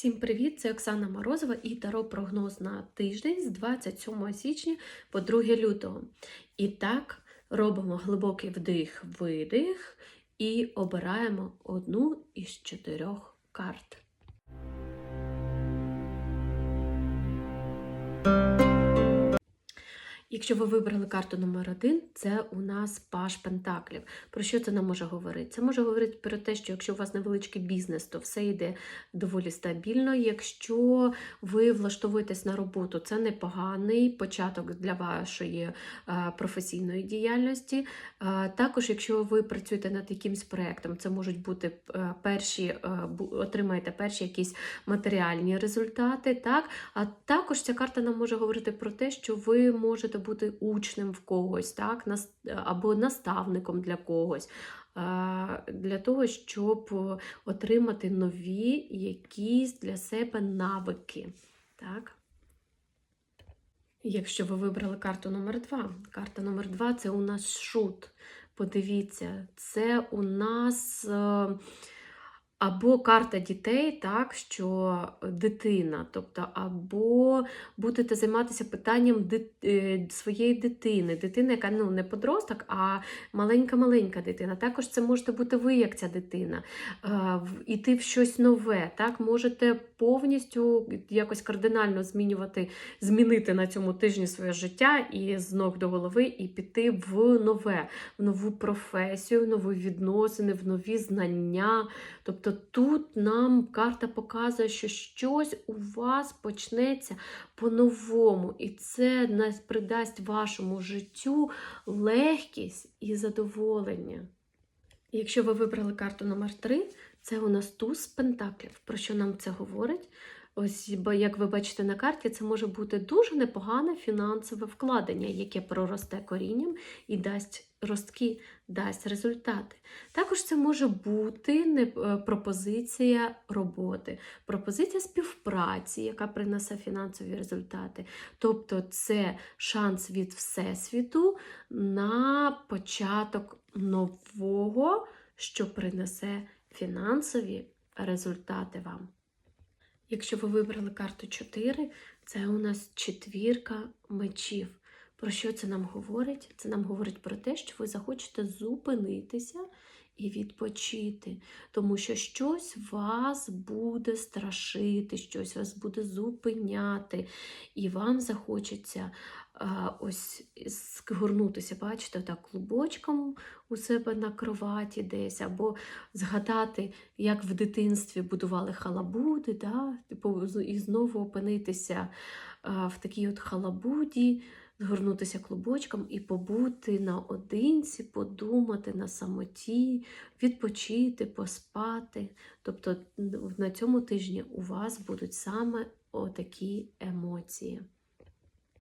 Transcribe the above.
Всім привіт! Це Оксана Морозова і таро прогноз на тиждень з 27 січня по 2 лютого. І так, робимо глибокий вдих-видих і обираємо одну із чотирьох карт. Якщо ви вибрали карту номер один, це у нас паш пентаклів. Про що це нам може говорити? Це може говорити про те, що якщо у вас невеличкий бізнес, то все йде доволі стабільно. Якщо ви влаштовуєтесь на роботу, це непоганий початок для вашої е, професійної діяльності. Е, Також, якщо ви працюєте над якимсь проєктом, це можуть бути е, перші, отримаєте перші якісь матеріальні результати. Так? А також ця карта нам може говорити про те, що ви можете бути учнем в когось, так? або наставником для когось. Для того, щоб е, отримати нові якісь для себе навики. Так? Якщо ви вибрали карту номер 2, карта номер 2 це у нас шут. Подивіться, це у нас е, або карта дітей, так, що дитина, тобто, або будете займатися питанням дит- е, своєї дитини, дитина, яка ну, не подросток, а маленька-маленька дитина. Також це можете бути ви, як ця дитина, е, іти в щось нове. Так, можете повністю якось кардинально змінювати, змінити на цьому тижні своє життя і з ног до голови, і піти в нове, в нову професію, в нові відносини, в нові знання. Тобто тут нам карта показує, що щось у вас почнеться по-новому, і це придасть вашому життю легкість і задоволення. Якщо ви вибрали карту номер 3, це у нас туз пентаклів. Про що нам це говорить? Ось, бо, як ви бачите на карті, це може бути дуже непогане фінансове вкладення, яке проросте корінням і дасть ростки, дасть результати. Також це може бути е, пропозиція роботи, пропозиція співпраці, яка принесе фінансові результати. Тобто це шанс від Всесвіту на початок нового, що принесе фінансові результати вам. Якщо ви вибрали карту 4, це у нас четвірка мечів. Про що це нам говорить? Це нам говорить про те, що ви захочете зупинитися і відпочити, тому що щось вас буде страшити, щось вас буде зупиняти, і вам захочеться а, ось згорнутися, бачите, так клубочком у себе на кроваті десь, або згадати, як в дитинстві будували халабуди, да? типу, і знову опинитися а, в такій от халабуді, згорнутися клубочком і побути наодинці, подумати на самоті, відпочити, поспати. Тобто на цьому тижні у вас будуть саме отакі емоції.